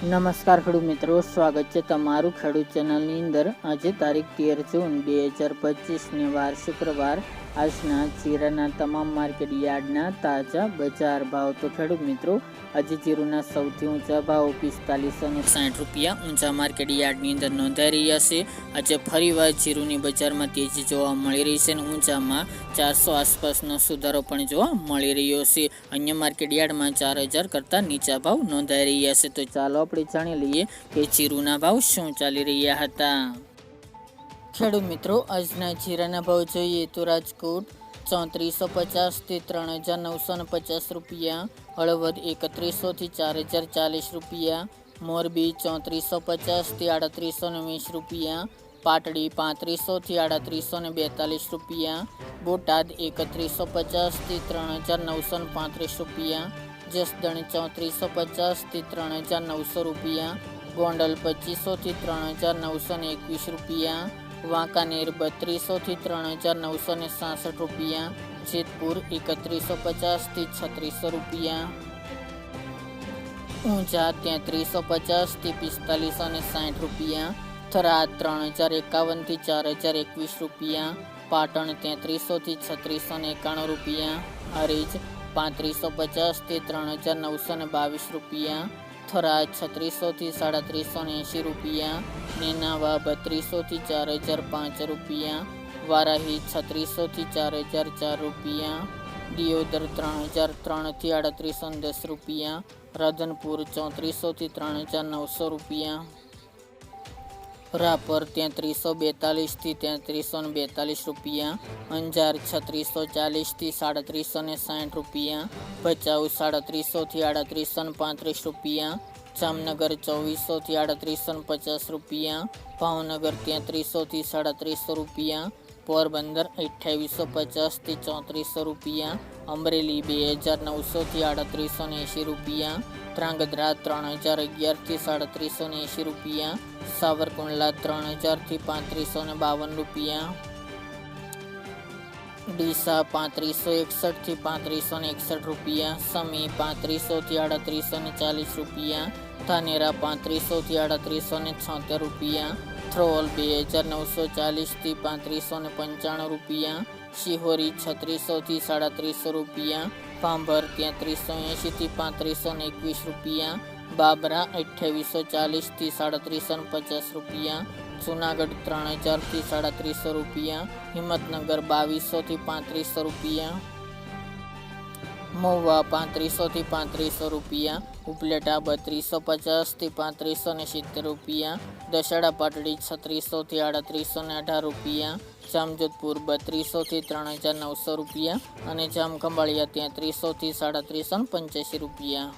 નમસ્કાર ખેડૂત મિત્રો, સ્વાગત છે તમારું ખેડૂત ચેનલની અંદર. આજે તારીખ તેર જૂન બે હજાર પચીસને વાર શુક્રવાર. આજના જીરાના તમામ માર્કેટ યાર્ડના તાજા બજાર ભાવ. તો ખેડૂત મિત્રો, આજે જીરુના સૌથી ઊંચા ભાવ પિસ્તાલીસો અને સાઠ રૂપિયા ઊંચા માર્કેટ યાર્ડની અંદર નોંધાઈ રહ્યા છે. આજે ફરીવાર જીરુની બજારમાં તેજી જોવા મળી રહી છે અને ઊંચામાં ચારસો આસપાસનો સુધારો પણ જોવા મળી રહ્યો છે. અન્ય માર્કેટ યાર્ડમાં ચાર હજાર કરતાં નીચા ભાવ નોંધાઈ રહ્યા છે. તો ચાલો આપણે જાણી લઈએ કે જીરુના ભાવ શું ચાલી રહ્યા હતા. ખેડૂત મિત્રો, આજના જીરાના ભાવ જોઈએ તો રાજકોટ ચોત્રીસો પચાસથી ત્રણ હજાર નવસો ને પચાસ રૂપિયા, હળવદ એકત્રીસોથી ચાર હજાર ચાલીસ રૂપિયા, મોરબી ચોત્રીસો પચાસથી આડત્રીસો ને વીસ રૂપિયા, પાટડી પાંત્રીસોથી આડત્રીસો ને બેતાલીસ રૂપિયા, બોટાદ એકત્રીસો પચાસથી ત્રણ હજાર નવસો ને પાંત્રીસ રૂપિયા જસદણ ચોત્રીસો પચાસથી ત્રણ હજાર નવસો રૂપિયા ગોંડલ પચીસોથી ત્રણ હજાર નવસો ને એકવીસ રૂપિયા વાંકાનેર બત્રીસોથી ત્રણ હજાર નવસો ને સાસઠ રૂપિયા જેતપુર એકત્રીસો પચાસથી છત્રીસો રૂપિયા ઊંઝા તેત્રીસો પચાસથી પિસ્તાલીસો ને સાઠ રૂપિયા થરાદ ત્રણ હજાર એકાવનથી ચાર હજાર એકવીસ રૂપિયા પાટણ તેત્રીસોથી છત્રીસો ને એકાણું રૂપિયા હરીજ પાંત્રીસો પચાસથી ત્રણ હજાર નવસો ને બાવીસ રૂપિયા. થરા છત્રીસોથી સાડત્રીસો ને એંશી રૂપિયા. નેનાવા બત્રીસોથી ચાર હજાર પાંચ રૂપિયા. વારાહી છત્રીસોથી ચાર હજાર ચાર રૂપિયા. દિયોદર ત્રણ હજાર ત્રણથી આડત્રીસો દસ રૂપિયા. રાધનપુર ચોત્રીસોથી ત્રણ હજાર નવસો રૂપિયા. રાપર તેત્રીસો બેતાલીસથી તેત્રીસો ને બેતાલીસ રૂપિયા. અંજાર છત્રીસો ચાલીસથી સાડત્રીસો ને સાઠ રૂપિયા. ભચાઉ સાડત્રીસોથી આડત્રીસો ને પાંત્રીસ રૂપિયા. જામનગર ચોવીસોથી આડત્રીસો ને પચાસ રૂપિયા. ભાવનગર તેત્રીસોથી સાડત્રીસો રૂપિયા. પોરબંદર અઠ્યાવીસો પચાસથી ચોત્રીસો રૂપિયા, અમરેલી બે હજાર નવસોથી આડત્રીસો ને એંશી રૂપિયા, ધ્રાંગધ્રા ત્રણ હજાર અગિયારથી સાડત્રીસો ને એંશી રૂપિયા, સાવરકુંડલા ત્રણ હજારથી પાંત્રીસો ને બાવન રૂપિયા, ડીસા પાંત્રીસો એકસઠથી પાંત્રીસો ને એકસઠ રૂપિયા, સમી પાંત્રીસોથી આડત્રીસો ને ચાલીસ રૂપિયા ધાનેરા પાંત્રીસોથી આડત્રીસો ને છોતેર રૂપિયા, થ્રોલ બે હજાર નવસો ચાલીસથી પાંત્રીસો ને પંચાણું રૂપિયા, શિહોરી છત્રીસોથી સાડત્રીસો રૂપિયા, ભાંભર તેત્રીસો એંશીથી પાંત્રીસો ને એકવીસ રૂપિયા, બાબરા અઠ્યાવીસો ચાલીસથી સાડત્રીસો ને પચાસ રૂપિયા, જુનાગઢ ત્રણ હજારથી સાડત્રીસો રૂપિયા, હિંમતનગર બાવીસોથી પાંત્રીસો રૂપિયા મહુવા પાંત્રીસોથી પાંત્રીસો રૂપિયા, ઉપલેટા બત્રીસો પચાસથી પાંત્રીસો ને સિત્તેર રૂપિયા દશેડા પાટડી છત્રીસોથી આડત્રીસો ને અઢાર રૂપિયા, જામજોધપુર બત્રીસોથી ત્રણ હજાર નવસો રૂપિયા અને જામખંભાળિયા તેત્રીસોથી સાડત્રીસો ને પંચ્યાસી રૂપિયા.